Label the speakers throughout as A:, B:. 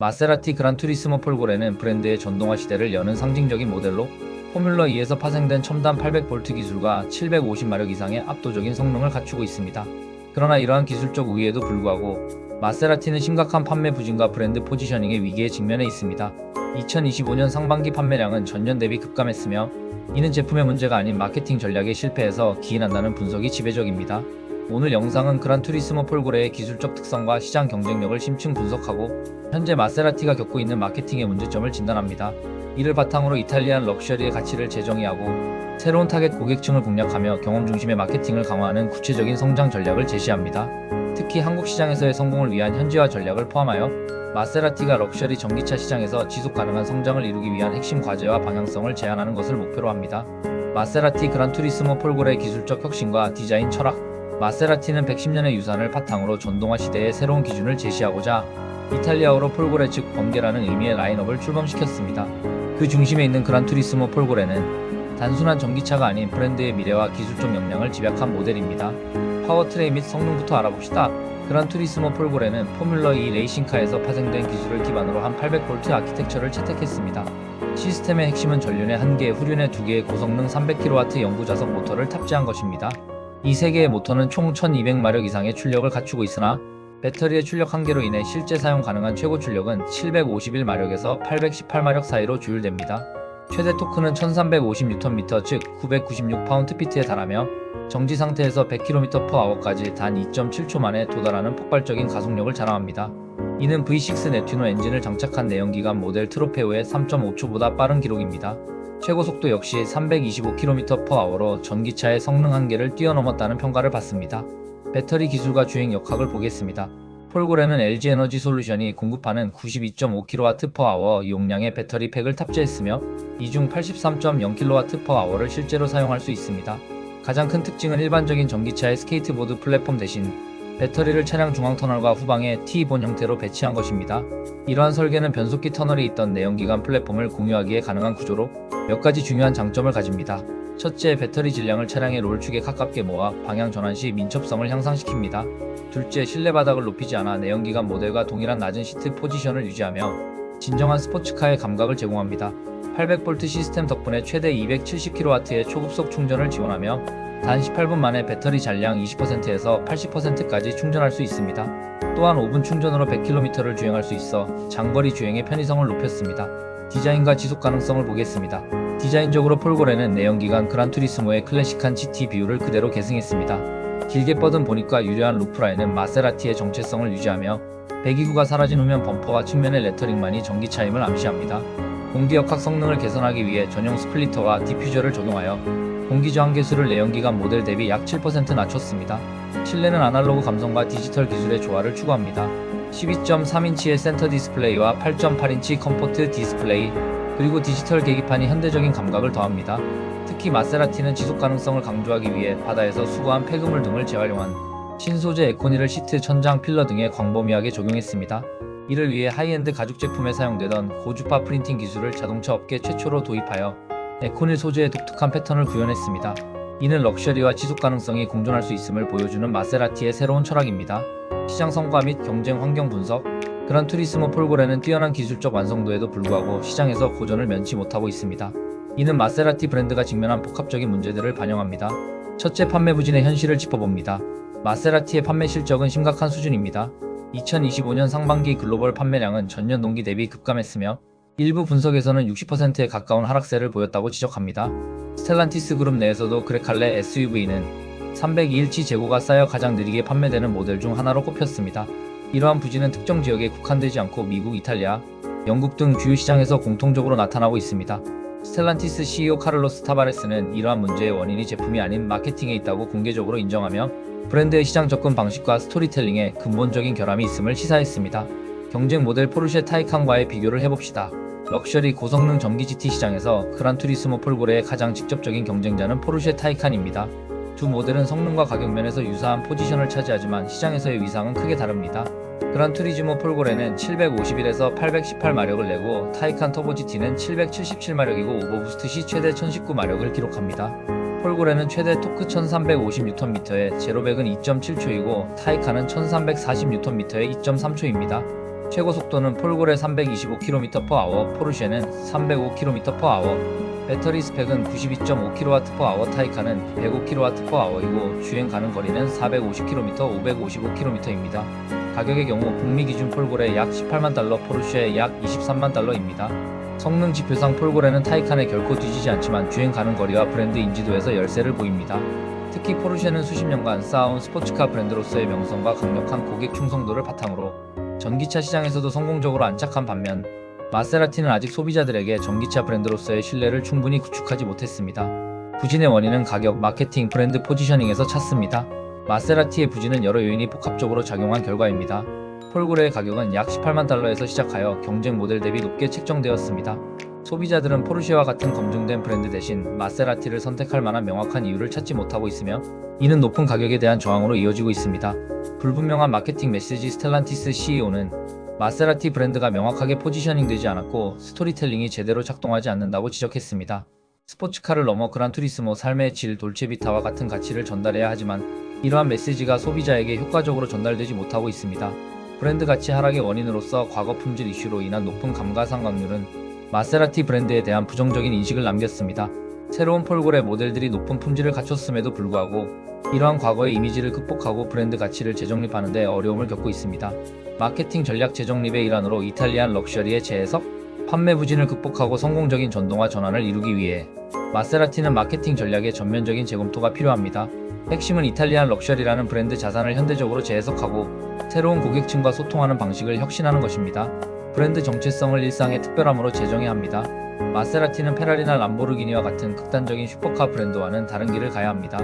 A: 마세라티 그란투리스모 폴고레는 브랜드의 전동화 시대를 여는 상징적인 모델로 포뮬러 2에서 파생된 첨단 800V 기술과 750마력 이상의 압도적인 성능을 갖추고 있습니다. 그러나 이러한 기술적 우위에도 불구하고 마세라티는 심각한 판매 부진과 브랜드 포지셔닝의 위기에 직면해 있습니다. 2025년 상반기 판매량은 전년 대비 급감했으며 이는 제품의 문제가 아닌 마케팅 전략의 실패에서 기인한다는 분석이 지배적입니다. 오늘 영상은 그란투리스모 폴고레의 기술적 특성과 시장 경쟁력을 심층 분석하고 현재 마세라티가 겪고 있는 마케팅의 문제점을 진단합니다. 이를 바탕으로 이탈리안 럭셔리의 가치를 재정의하고 새로운 타겟 고객층을 공략하며 경험 중심의 마케팅을 강화하는 구체적인 성장 전략을 제시합니다. 특히 한국 시장에서의 성공을 위한 현지화 전략을 포함하여 마세라티가 럭셔리 전기차 시장에서 지속 가능한 성장을 이루기 위한 핵심 과제와 방향성을 제안하는 것을 목표로 합니다. 마세라티 그란투리스모 폴고레의 기술적 혁신과 디자인 철학 마세라티는 110년의 유산을 바탕으로 전동화 시대의 새로운 기준을 제시하고자 이탈리아어로 폴고레 즉 번개라는 의미의 라인업을 출범시켰습니다. 그 중심에 있는 그란투리스모 폴고레는 단순한 전기차가 아닌 브랜드의 미래와 기술적 역량을 집약한 모델입니다. 파워트레인 및 성능부터 알아봅시다. 그란투리스모 폴고레는 포뮬러 2 레이싱카에서 파생된 기술을 기반으로 한 800V 아키텍처를 채택했습니다. 시스템의 핵심은 전륜의 1개, 후륜의 2개의 고성능 300kW 연구 자석 모터를 탑재한 것입니다. 이 세 개의 모터는 총 1200마력 이상의 출력을 갖추고 있으나 배터리의 출력 한계로 인해 실제 사용 가능한 최고 출력은 751마력에서 818마력 사이로 조율됩니다. 최대 토크는 1350Nm 즉 996파운드-피트에 달하며 정지 상태에서 100km/h까지 단 2.7초 만에 도달하는 폭발적인 가속력을 자랑합니다. 이는 V6 네튜노 엔진을 장착한 내연기관 모델 트로페오의 3.5초보다 빠른 기록입니다. 최고 속도 역시 325km/h로 전기차의 성능 한계를 뛰어넘었다는 평가를 받습니다. 배터리 기술과 주행 역학을 보겠습니다. 폴고레는 LG 에너지 솔루션이 공급하는 92.5kWh 용량의 배터리 팩을 탑재했으며 이 중 83.0kWh를 실제로 사용할 수 있습니다. 가장 큰 특징은 일반적인 전기차의 스케이트보드 플랫폼 대신 배터리를 차량 중앙 터널과 후방에 T본 형태로 배치한 것입니다. 이러한 설계는 변속기 터널이 있던 내연기관 플랫폼을 공유하기에 가능한 구조로 몇 가지 중요한 장점을 가집니다. 첫째, 배터리 질량을 차량의 롤축에 가깝게 모아 방향 전환 시 민첩성을 향상시킵니다. 둘째, 실내 바닥을 높이지 않아 내연기관 모델과 동일한 낮은 시트 포지션을 유지하며 진정한 스포츠카의 감각을 제공합니다. 800V 시스템 덕분에 최대 270kW의 초급속 충전을 지원하며 단 18분 만에 배터리 잔량 20%에서 80%까지 충전할 수 있습니다. 또한 5분 충전으로 100km를 주행할 수 있어 장거리 주행의 편의성을 높였습니다. 디자인과 지속 가능성을 보겠습니다. 디자인적으로 폴고레는 내연기관 그란투리스모의 클래식한 GT 비율을 그대로 계승했습니다. 길게 뻗은 보닛과 유려한 루프라인은 마세라티의 정체성을 유지하며 배기구가 사라진 후면 범퍼와 측면의 레터링만이 전기차임을 암시합니다. 공기역학 성능을 개선하기 위해 전용 스플리터와 디퓨저를 적용하여 공기 저항 계수를 내연기관 모델 대비 약 7% 낮췄습니다. 실내는 아날로그 감성과 디지털 기술의 조화를 추구합니다. 12.3인치의 센터 디스플레이와 8.8인치 컴포트 디스플레이, 그리고 디지털 계기판이 현대적인 감각을 더합니다. 특히 마세라티는 지속 가능성을 강조하기 위해 바다에서 수거한 폐그물 등을 재활용한 신소재 에코닐을 시트, 천장, 필러 등에 광범위하게 적용했습니다. 이를 위해 하이엔드 가죽 제품에 사용되던 고주파 프린팅 기술을 자동차 업계 최초로 도입하여 에코닐 소재의 독특한 패턴을 구현했습니다. 이는 럭셔리와 지속 가능성이 공존할 수 있음을 보여주는 마세라티의 새로운 철학입니다. 시장 성과 및 경쟁 환경 분석 그란 투리스모 폴고레는 뛰어난 기술적 완성도에도 불구하고 시장에서 고전을 면치 못하고 있습니다. 이는 마세라티 브랜드가 직면한 복합적인 문제들을 반영합니다. 첫째 판매 부진의 현실을 짚어봅니다. 마세라티의 판매 실적은 심각한 수준입니다. 2025년 상반기 글로벌 판매량은 전년 동기 대비 급감했으며 일부 분석에서는 60%에 가까운 하락세를 보였다고 지적합니다. 스텔란티스 그룹 내에서도 그레칼레 SUV는 302일치 재고가 쌓여 가장 느리게 판매되는 모델 중 하나로 꼽혔습니다. 이러한 부진은 특정 지역에 국한되지 않고 미국, 이탈리아, 영국 등 주요 시장에서 공통적으로 나타나고 있습니다. 스텔란티스 CEO 카를로스 타바레스는 이러한 문제의 원인이 제품이 아닌 마케팅에 있다고 공개적으로 인정하며 브랜드의 시장 접근 방식과 스토리텔링에 근본적인 결함이 있음을 시사했습니다. 경쟁 모델 포르쉐 타이칸과의 비교를 해봅시다. 럭셔리 고성능 전기 GT 시장에서 그란투리스모 폴고레의 가장 직접적인 경쟁자는 포르쉐 타이칸입니다. 두 모델은 성능과 가격 면에서 유사한 포지션을 차지하지만 시장에서의 위상은 크게 다릅니다. 그란투리즈모 폴고레는 751에서 818마력을 내고 타이칸 터보 GT는 777마력이고 오버부스트 시 최대 1019마력을 기록합니다. 폴고레는 최대 토크 1350Nm에 제로백은 2.7초이고 타이칸은 1340Nm에 2.3초입니다. 최고 속도는 폴골의 325km/h, 포르쉐는 305km/h, 배터리 스펙은 92.5kWh, 타이칸은 105kWh이고 주행 가능 거리는 450km, 555km입니다. 가격의 경우 북미 기준 폴골의 약 18만 달러, 포르쉐의 약 23만 달러입니다. 성능 지표상 폴골에는 타이칸에 결코 뒤지지 않지만 주행 가능 거리와 브랜드 인지도에서 열세를 보입니다. 특히 포르쉐는 수십 년간 쌓아온 스포츠카 브랜드로서의 명성과 강력한 고객 충성도를 바탕으로 전기차 시장에서도 성공적으로 안착한 반면 마세라티는 아직 소비자들에게 전기차 브랜드로서의 신뢰를 충분히 구축하지 못했습니다. 부진의 원인은 가격, 마케팅, 브랜드 포지셔닝에서 찾습니다. 마세라티의 부진은 여러 요인이 복합적으로 작용한 결과입니다. 폴고레의 가격은 약 18만 달러에서 시작하여 경쟁 모델 대비 높게 책정되었습니다. 소비자들은 포르쉐와 같은 검증된 브랜드 대신 마세라티를 선택할 만한 명확한 이유를 찾지 못하고 있으며 이는 높은 가격에 대한 저항으로 이어지고 있습니다. 불분명한 마케팅 메시지 스텔란티스 CEO는 마세라티 브랜드가 명확하게 포지셔닝 되지 않았고 스토리텔링이 제대로 작동하지 않는다고 지적했습니다. 스포츠카를 넘어 그란투리스모 삶의 질 돌체비타와 같은 가치를 전달해야 하지만 이러한 메시지가 소비자에게 효과적으로 전달되지 못하고 있습니다. 브랜드 가치 하락의 원인으로서 과거 품질 이슈로 인한 높은 감가상각률은 마세라티 브랜드에 대한 부정적인 인식을 남겼습니다. 새로운 폴골의 모델들이 높은 품질을 갖췄음에도 불구하고 이러한 과거의 이미지를 극복하고 브랜드 가치를 재정립하는 데 어려움을 겪고 있습니다. 마케팅 전략 재정립의 일환으로 이탈리안 럭셔리의 재해석, 판매 부진을 극복하고 성공적인 전동화 전환을 이루기 위해 마세라티는 마케팅 전략의 전면적인 재검토가 필요합니다. 핵심은 이탈리안 럭셔리라는 브랜드 자산을 현대적으로 재해석하고 새로운 고객층과 소통하는 방식을 혁신하는 것입니다. 브랜드 정체성을 일상의 특별함으로 재정해야 합니다. 마세라티는 페라리나 람보르기니와 같은 극단적인 슈퍼카 브랜드와는 다른 길을 가야 합니다.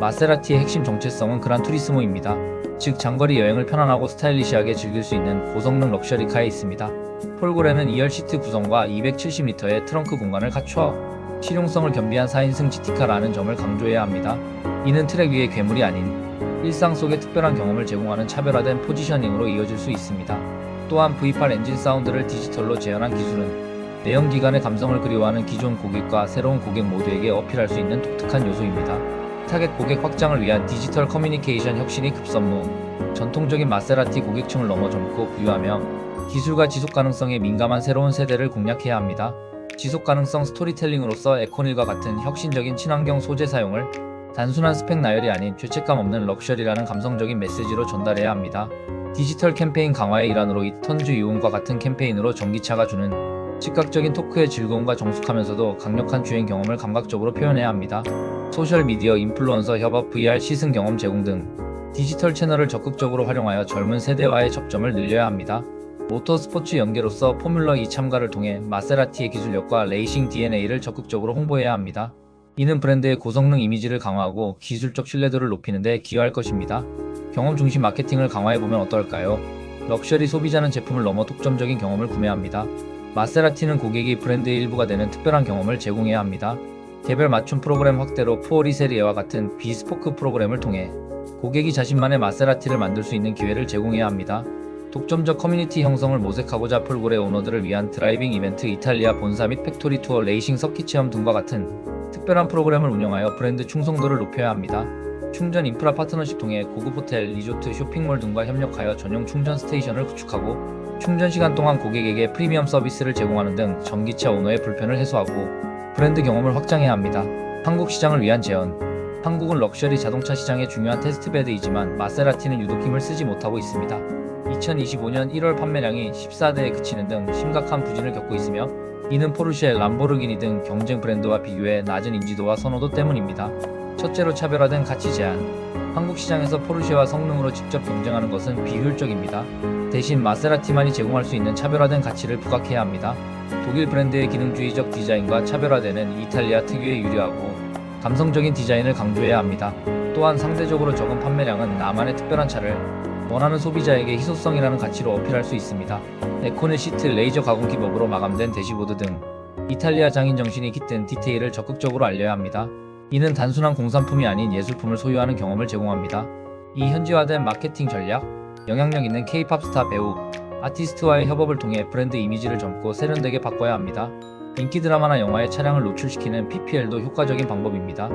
A: 마세라티의 핵심 정체성은 그란 투리스모입니다. 즉 장거리 여행을 편안하고 스타일리시하게 즐길 수 있는 고성능 럭셔리카에 있습니다. 폴고레는 2열 시트 구성과 270리터의 트렁크 공간을 갖추어 실용성을 겸비한 4인승 GT카라는 점을 강조해야 합니다. 이는 트랙 위의 괴물이 아닌 일상 속의 특별한 경험을 제공하는 차별화된 포지셔닝으로 이어질 수 있습니다. 또한 V8 엔진 사운드를 디지털로 재현한 기술은 내연기관의 감성을 그리워하는 기존 고객과 새로운 고객 모두에게 어필할 수 있는 독특한 요소입니다. 타겟 고객 확장을 위한 디지털 커뮤니케이션 혁신이 급선무, 전통적인 마세라티 고객층을 넘어 젊고 부유하며 기술과 지속 가능성에 민감한 새로운 세대를 공략해야 합니다. 지속 가능성 스토리텔링으로서 에코닐과 같은 혁신적인 친환경 소재 사용을 단순한 스펙 나열이 아닌 죄책감 없는 럭셔리라는 감성적인 메시지로 전달해야 합니다. 디지털 캠페인 강화의 일환으로 이 턴주 이온과 같은 캠페인으로 전기차가 주는 즉각적인 토크의 즐거움과 정숙하면서도 강력한 주행 경험을 감각적으로 표현해야 합니다. 소셜미디어 인플루언서 협업 VR 시승 경험 제공 등 디지털 채널을 적극적으로 활용하여 젊은 세대와의 접점을 늘려야 합니다. 모터스포츠 연계로서 포뮬러 2 참가를 통해 마세라티의 기술력과 레이싱 DNA를 적극적으로 홍보해야 합니다. 이는 브랜드의 고성능 이미지를 강화하고 기술적 신뢰도를 높이는 데 기여할 것입니다. 경험 중심 마케팅을 강화해보면 어떨까요? 럭셔리 소비자는 제품을 넘어 독점적인 경험을 구매합니다. 마세라티는 고객이 브랜드의 일부가 되는 특별한 경험을 제공해야 합니다. 개별 맞춤 프로그램 확대로 푸오리 세리에와 같은 비스포크 프로그램을 통해 고객이 자신만의 마세라티를 만들 수 있는 기회를 제공해야 합니다. 독점적 커뮤니티 형성을 모색하고자 폴고레 오너들을 위한 드라이빙 이벤트 이탈리아 본사 및 팩토리 투어 레이싱 서킷 체험 등과 같은 특별한 프로그램을 운영하여 브랜드 충성도를 높여야 합니다. 충전 인프라 파트너십 통해 고급 호텔, 리조트, 쇼핑몰 등과 협력하여 전용 충전 스테이션을 구축하고 충전 시간 동안 고객에게 프리미엄 서비스를 제공하는 등 전기차 오너의 불편을 해소하고 브랜드 경험을 확장해야 합니다. 한국 시장을 위한 제언 한국은 럭셔리 자동차 시장의 중요한 테스트베드이지만 마세라티는 유독 힘을 쓰지 못하고 있습니다. 2025년 1월 판매량이 14대에 그치는 등 심각한 부진을 겪고 있으며 이는 포르쉐, 람보르기니 등 경쟁 브랜드와 비교해 낮은 인지도와 선호도 때문입니다. 첫째로 차별화된 가치 제한. 한국 시장에서 포르쉐와 성능으로 직접 경쟁하는 것은 비효율적입니다. 대신 마세라티만이 제공할 수 있는 차별화된 가치를 부각해야 합니다. 독일 브랜드의 기능주의적 디자인과 차별화되는 이탈리아 특유의 유려하고 감성적인 디자인을 강조해야 합니다. 또한 상대적으로 적은 판매량은 나만의 특별한 차를 원하는 소비자에게 희소성이라는 가치로 어필할 수 있습니다. 에코넬 시트 레이저 가공 기법으로 마감된 대시보드 등 이탈리아 장인 정신이 깃든 디테일을 적극적으로 알려야 합니다. 이는 단순한 공산품이 아닌 예술품을 소유하는 경험을 제공합니다. 이 현지화된 마케팅 전략, 영향력 있는 K-팝 스타 배우, 아티스트와의 협업을 통해 브랜드 이미지를 젊고 세련되게 바꿔야 합니다. 인기 드라마나 영화에 차량을 노출시키는 PPL도 효과적인 방법입니다.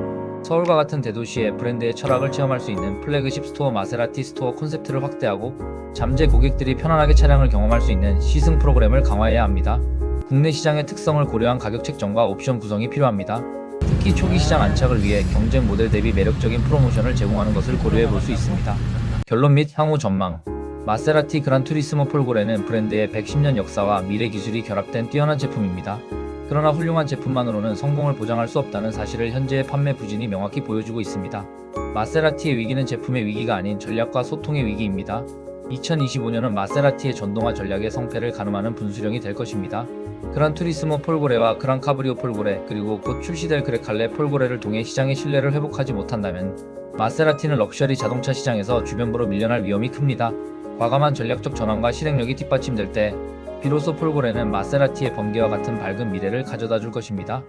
A: 서울과 같은 대도시에 브랜드의 철학을 체험할 수 있는 플래그십 스토어 마세라티 스토어 콘셉트를 확대하고 잠재 고객들이 편안하게 차량을 경험할 수 있는 시승 프로그램을 강화해야 합니다. 국내 시장의 특성을 고려한 가격 책정과 옵션 구성이 필요합니다. 특히 초기 시장 안착을 위해 경쟁 모델 대비 매력적인 프로모션을 제공하는 것을 고려해 볼 수 있습니다. 결론 및 향후 전망 마세라티 그란 투리스모 폴고레는 브랜드의 110년 역사와 미래 기술이 결합된 뛰어난 제품입니다. 그러나 훌륭한 제품만으로는 성공을 보장할 수 없다는 사실을 현재의 판매 부진이 명확히 보여주고 있습니다. 마세라티의 위기는 제품의 위기가 아닌 전략과 소통의 위기입니다. 2025년은 마세라티의 전동화 전략의 성패를 가늠하는 분수령이 될 것입니다. 그란 투리스모 폴고레와 그란 카브리오 폴고레 그리고 곧 출시될 그레칼레 폴고레를 통해 시장의 신뢰를 회복하지 못한다면 마세라티는 럭셔리 자동차 시장에서 주변부로 밀려날 위험이 큽니다. 과감한 전략적 전환과 실행력이 뒷받침될 때 비로소 폴고레는 마세라티의 번개와 같은 밝은 미래를 가져다 줄 것입니다.